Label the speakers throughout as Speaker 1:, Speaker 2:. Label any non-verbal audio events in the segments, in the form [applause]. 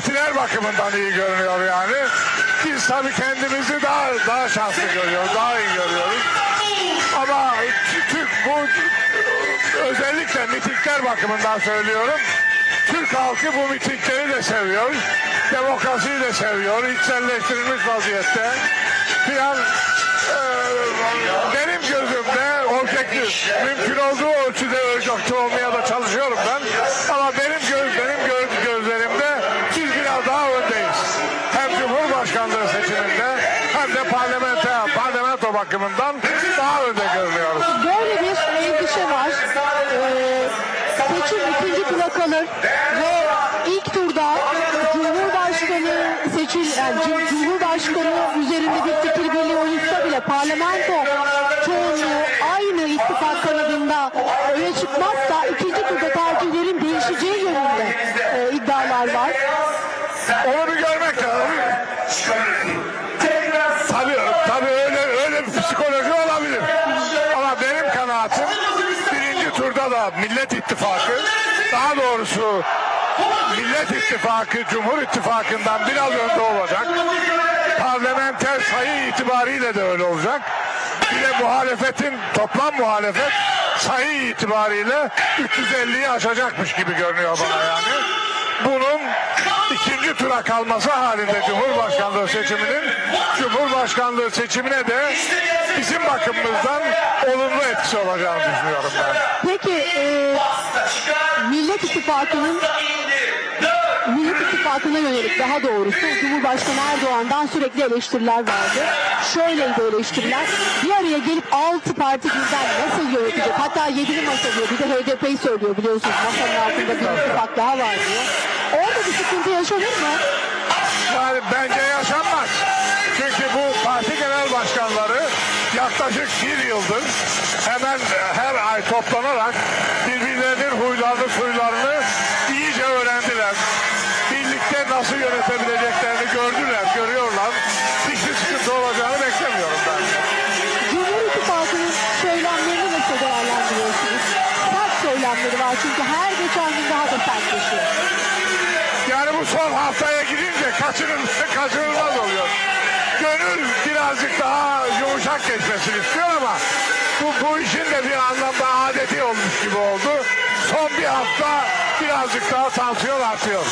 Speaker 1: partiler bakımından iyi görünüyor yani. Biz tabii kendimizi daha daha şanslı görüyoruz, daha iyi görüyoruz. Ama Türk bu özellikle mitingler bakımından söylüyorum. Türk halkı bu mitingleri de seviyor. Demokrasiyi de seviyor. İçselleştirilmiş vaziyette. Filan eee, benim gözümde objektif. Mümkün olduğu ölçüde objektif olmaya da çalışıyorum ben. Ama benim göz, benim göz, gözlerimde biz biraz daha öndeyiz. Hem Cumhurbaşkanlığı seçiminde hem de parlamento, parlamento bakımından daha önde görünüyoruz.
Speaker 2: Böyle bir endişe var. Ee, seçim ikinci tura kalır ve ilk turda Cumhurbaşkanı seçil, yani Cum- Cumhurbaşkanı üzerinde bir fikir birliği oluşsa bile parlamento çoğunluğu aynı ittifak kanadında öne çıkmazsa ikinci turda tercihlerin değişeceği yönünde e, iddialar var.
Speaker 1: Onu bir görmek lazım. Tabii, tabii öyle, öyle bir psikoloji olabilir. Ama benim kanaatim birinci turda da Millet İttifakı, daha doğrusu Millet İttifakı Cumhur İttifakı'ndan biraz önde olacak. Parlamenter sayı itibariyle de öyle olacak. Bir de muhalefetin, toplam muhalefet sayı itibariyle 350'yi aşacakmış gibi görünüyor bana yani. Kalması halinde Cumhurbaşkanlığı seçiminin Cumhurbaşkanlığı seçimine de bizim bakımımızdan olumlu etkisi olacağını düşünüyorum ben.
Speaker 2: Peki e, Millet İttifakı'nın Millet İttifakı'na yönelik daha doğrusu Cumhurbaşkanı Erdoğan'dan sürekli eleştiriler vardı. Şöyleydi eleştiriler. Bir araya gelip 6 parti birden nasıl yönetecek? Hatta 7'li masa diyor. Bir de HDP'yi söylüyor biliyorsunuz. Masanın altında bir ittifak daha var diyor. Orada bir sıkıntı yaşanır mı?
Speaker 1: Yani bence yaşanmaz. Çünkü bu parti genel başkanları yaklaşık bir yıldır hemen her ay toplanarak birbirlerinin huylarını suylarını iyice öğrendiler. Birlikte nasıl yönetebileceklerini gördüler, görüyorlar. Hiçbir sıkıntı olacağını beklemiyorum ben.
Speaker 2: Cumhur İttifakı'nın söylemlerini nasıl değerlendiriyorsunuz? Sert söylemleri var çünkü her geçen gün daha da sertleşiyor.
Speaker 1: Bu son haftaya gidince kaçınılmaz, kaçınılmaz oluyor. Gönül birazcık daha yumuşak geçmesini istiyor ama bu, bu işin de bir anlamda adeti olmuş gibi oldu. Son bir hafta birazcık daha tansiyon artıyor.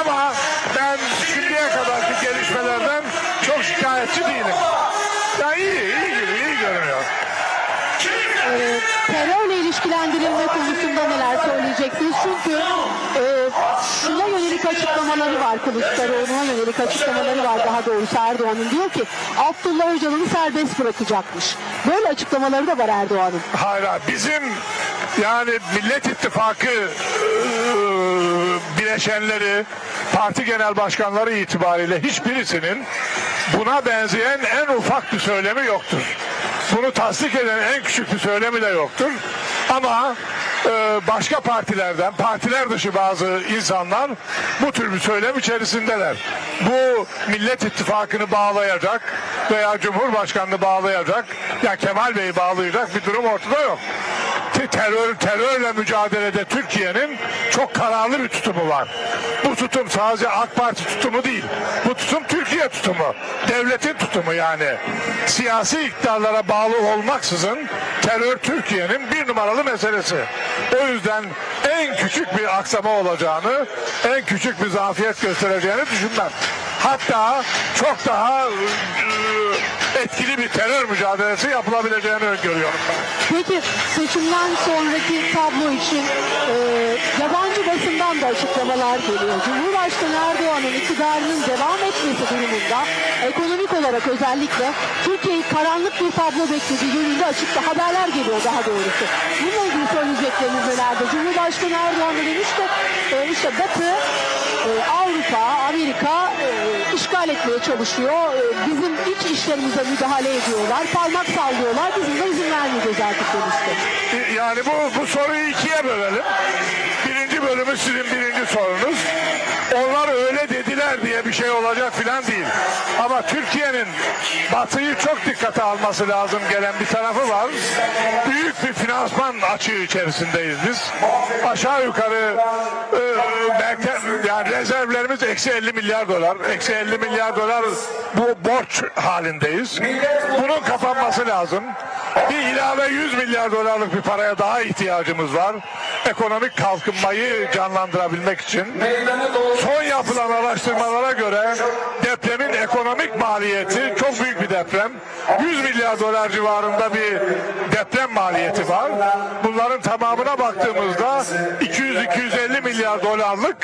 Speaker 1: Ama ben şimdiye kadarki gelişmelerden çok şikayetçi değilim. Ya iyi, iyi.
Speaker 2: Ee, terörle ilişkilendirilme konusunda neler söyleyeceksiniz? Çünkü e, şuna yönelik açıklamaları var Kılıçdaroğlu'na yönelik açıklamaları var daha doğrusu Erdoğan'ın. Diyor ki Abdullah Öcalan'ı serbest bırakacakmış. Böyle açıklamaları da var Erdoğan'ın.
Speaker 1: Hayır. bizim yani Millet İttifakı eee, bileşenleri, parti genel başkanları itibariyle hiçbirisinin buna benzeyen en ufak bir söylemi yoktur. Bunu tasdik eden en küçük bir söylemi de yoktur. Ama eee, başka partilerden, partiler dışı bazı insanlar bu tür bir söylem içerisindeler. Bu Millet İttifakı'nı bağlayacak veya Cumhurbaşkanı'nı bağlayacak, ya Kemal Bey'i bağlayacak bir durum ortada yok terör terörle mücadelede Türkiye'nin çok kararlı bir tutumu var. Bu tutum sadece AK Parti tutumu değil. Bu tutum Türkiye tutumu. Devletin tutumu yani. Siyasi iktidarlara bağlı olmaksızın terör Türkiye'nin bir numaralı meselesi. O yüzden en küçük bir aksama olacağını, en küçük bir zafiyet göstereceğini düşünmem. Hatta çok daha etkili bir terör mücadelesi yapılabileceğini öngörüyorum.
Speaker 2: Peki seçimden sonraki tablo için e, yabancı basından da açıklamalar geliyor. Cumhurbaşkanı Erdoğan'ın iktidarının devam etmesi durumunda ekonomik olarak özellikle Türkiye'yi karanlık bir tablo beklediği yönünde açıkta haberler geliyor daha doğrusu. Bununla ilgili söyleyecekleriniz nelerdir? Cumhurbaşkanı Erdoğan demiş ki e, işte Batı e, Avrupa, Amerika etmeye çalışıyor. E, bizim iç işlerimize müdahale ediyorlar. Parmak sallıyorlar. Bizim de izin vermeyeceğiz artık demişti.
Speaker 1: Yani bu, bu soruyu ikiye bölelim. Birinci bölümü sizin birinci sorunuz. Onlar öyle dediler diye bir şey olacak filan değil. Ama Türkiye'nin Batı'yı çok dikkate alması lazım gelen bir tarafı var. Büyük bir finansman açığı içerisindeyiz biz. Aşağı yukarı e, merkez, yani rezervlerimiz eksi 50 milyar dolar. Eksi 50 milyar dolar bu borç halindeyiz. Bunun kapanması lazım. Bir ilave 100 milyar dolarlık bir paraya daha ihtiyacımız var. Ekonomik kalkınmayı canlandırabilmek için. Son yapılan araştırmalara göre depremin ekonomik maliyeti çok büyük bir deprem. 100 milyar dolar civarında bir deprem maliyeti var. Bunların tamamına baktığımızda 200-250 milyar dolarlık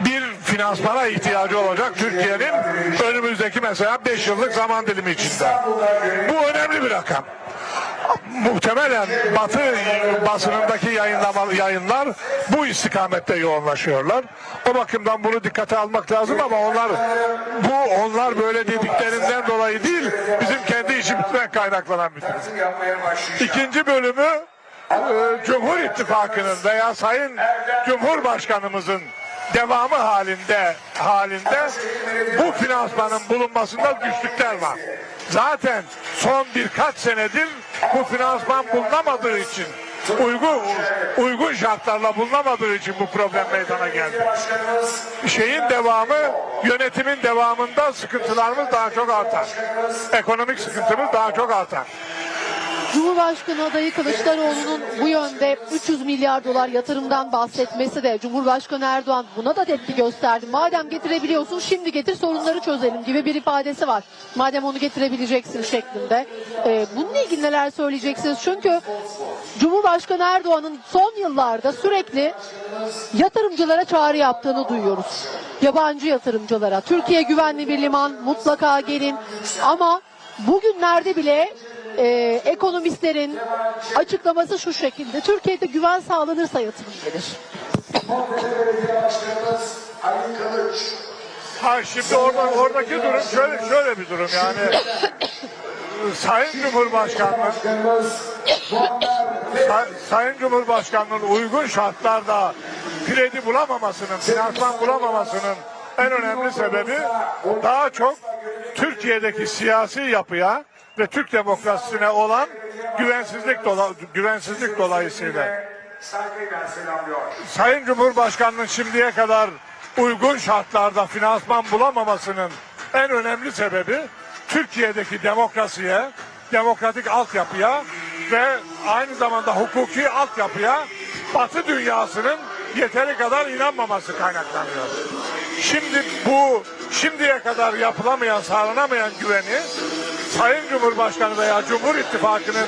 Speaker 1: bir finansmana ihtiyacı olacak Türkiye'nin önümüzdeki mesela 5 yıllık zaman dilimi içinde. Bu önemli bir rakam muhtemelen Batı basınındaki yayınlama, yayınlar bu istikamette yoğunlaşıyorlar. O bakımdan bunu dikkate almak lazım ama onlar bu onlar böyle dediklerinden dolayı değil bizim kendi işimizden kaynaklanan bir
Speaker 3: başlayacak.
Speaker 1: İkinci bölümü e, Cumhur İttifakı'nın veya Sayın Cumhurbaşkanımızın devamı halinde halinde bu finansmanın bulunmasında güçlükler var. Zaten son birkaç senedir bu finansman bulunamadığı için uygun uygun şartlarla bulunamadığı için bu problem meydana geldi. Şeyin devamı, yönetimin devamında sıkıntılarımız daha çok artar. Ekonomik sıkıntımız daha çok artar.
Speaker 2: Cumhurbaşkanı adayı Kılıçdaroğlu'nun bu yönde 300 milyar dolar yatırımdan bahsetmesi de Cumhurbaşkanı Erdoğan buna da tepki gösterdi. Madem getirebiliyorsun şimdi getir sorunları çözelim gibi bir ifadesi var. Madem onu getirebileceksin şeklinde. Ee, bununla ilgili neler söyleyeceksiniz? Çünkü Cumhurbaşkanı Erdoğan'ın son yıllarda sürekli yatırımcılara çağrı yaptığını duyuyoruz. Yabancı yatırımcılara. Türkiye güvenli bir liman mutlaka gelin. Ama bugünlerde bile e, ekonomistlerin açıklaması şu şekilde. Türkiye'de güven sağlanırsa yatırım gelir.
Speaker 1: Ha şimdi orada oradaki durum şöyle şöyle bir durum yani. Sayın Cumhurbaşkanlığı Say- Sayın Cumhurbaşkanlığının uygun şartlarda kredi bulamamasının, finansman bulamamasının en önemli sebebi daha çok Türkiye'deki siyasi yapıya ve Türk demokrasisine olan güvensizlik dola, güvensizlik dolayısıyla. Sayın Cumhurbaşkanı'nın şimdiye kadar uygun şartlarda finansman bulamamasının en önemli sebebi Türkiye'deki demokrasiye, demokratik altyapıya ve aynı zamanda hukuki altyapıya Batı dünyasının yeteri kadar inanmaması kaynaklanıyor. Şimdi bu şimdiye kadar yapılamayan, sağlanamayan güveni Sayın Cumhurbaşkanı veya Cumhur İttifakı'nın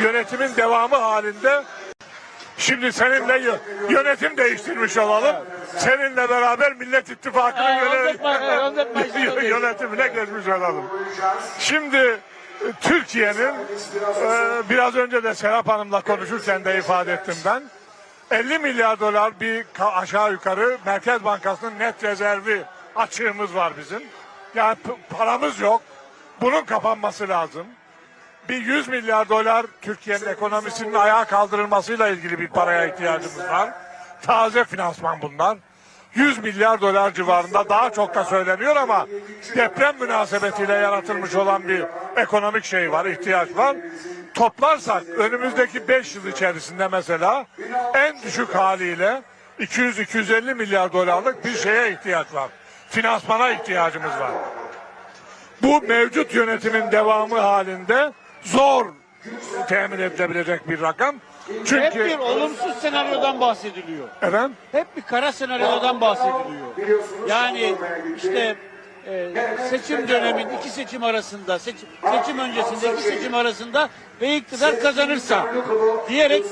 Speaker 1: yönetimin devamı halinde Şimdi seninle yö- yönetim değiştirmiş olalım. Seninle beraber Millet İttifakı'nın yöne- [laughs] yönetimine geçmiş olalım. Şimdi e, Türkiye'nin e, biraz önce de Serap Hanım'la konuşurken de ifade ettim ben. 50 milyar dolar bir aşağı yukarı Merkez Bankası'nın net rezervi açığımız var bizim. Yani paramız yok. Bunun kapanması lazım bir 100 milyar dolar Türkiye'nin ekonomisinin ayağa kaldırılmasıyla ilgili bir paraya ihtiyacımız var. Taze finansman bunlar. 100 milyar dolar civarında daha çok da söyleniyor ama deprem münasebetiyle yaratılmış olan bir ekonomik şey var, ihtiyaç var. Toplarsak önümüzdeki 5 yıl içerisinde mesela en düşük haliyle 200-250 milyar dolarlık bir şeye ihtiyaç var. Finansmana ihtiyacımız var bu mevcut yönetimin devamı halinde zor temin edilebilecek bir rakam.
Speaker 4: Hep
Speaker 1: Çünkü
Speaker 4: bir olumsuz senaryodan bahsediliyor.
Speaker 1: efendim
Speaker 4: Hep bir kara senaryodan bahsediliyor. Yani işte e, seçim dönemin iki seçim arasında, seçim, seçim öncesinde iki seçim arasında ve iktidar kazanırsa diyerek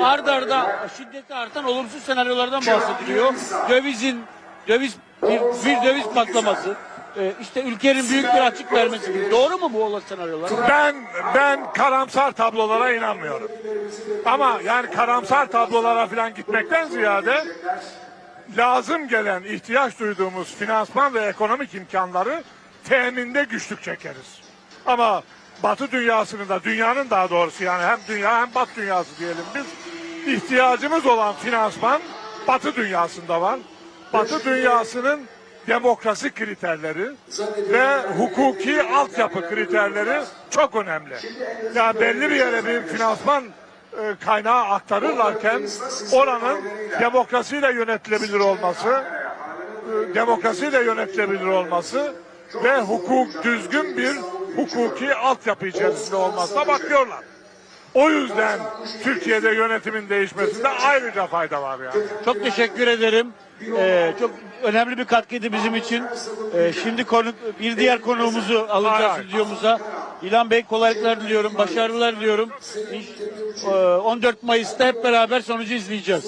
Speaker 4: ard arda şiddeti artan olumsuz senaryolardan bahsediliyor. Dövizin, döviz bir, bir döviz patlaması, e, işte ülkenin büyük bir açık vermesi gibi. Doğru mu bu olası senaryolar?
Speaker 1: ben ben karamsar tablolara inanmıyorum. Ama yani karamsar tablolara falan gitmekten ziyade lazım gelen ihtiyaç duyduğumuz finansman ve ekonomik imkanları teminde güçlük çekeriz. Ama Batı dünyasının da dünyanın daha doğrusu yani hem dünya hem Batı dünyası diyelim biz ihtiyacımız olan finansman Batı dünyasında var. Batı dünyasının demokrasi kriterleri ve hukuki altyapı kriterleri çok önemli. Ya belli bir yere bir finansman e, kaynağı aktarırlarken oranın demokrasiyle yönetilebilir olması, e, demokrasiyle yönetilebilir olması ve hukuk düzgün bir hukuki altyapı içerisinde olmasına bakıyorlar. O yüzden Türkiye'de yönetimin değişmesinde ayrıca fayda var yani.
Speaker 4: Çok teşekkür ederim. Ee, çok önemli bir katkıydı bizim için. Ee, şimdi konu, bir diğer konuğumuzu alacağız stüdyomuza. İlhan Bey kolaylıklar diliyorum, başarılar diliyorum. İnş- ee, 14 Mayıs'ta hep beraber sonucu izleyeceğiz.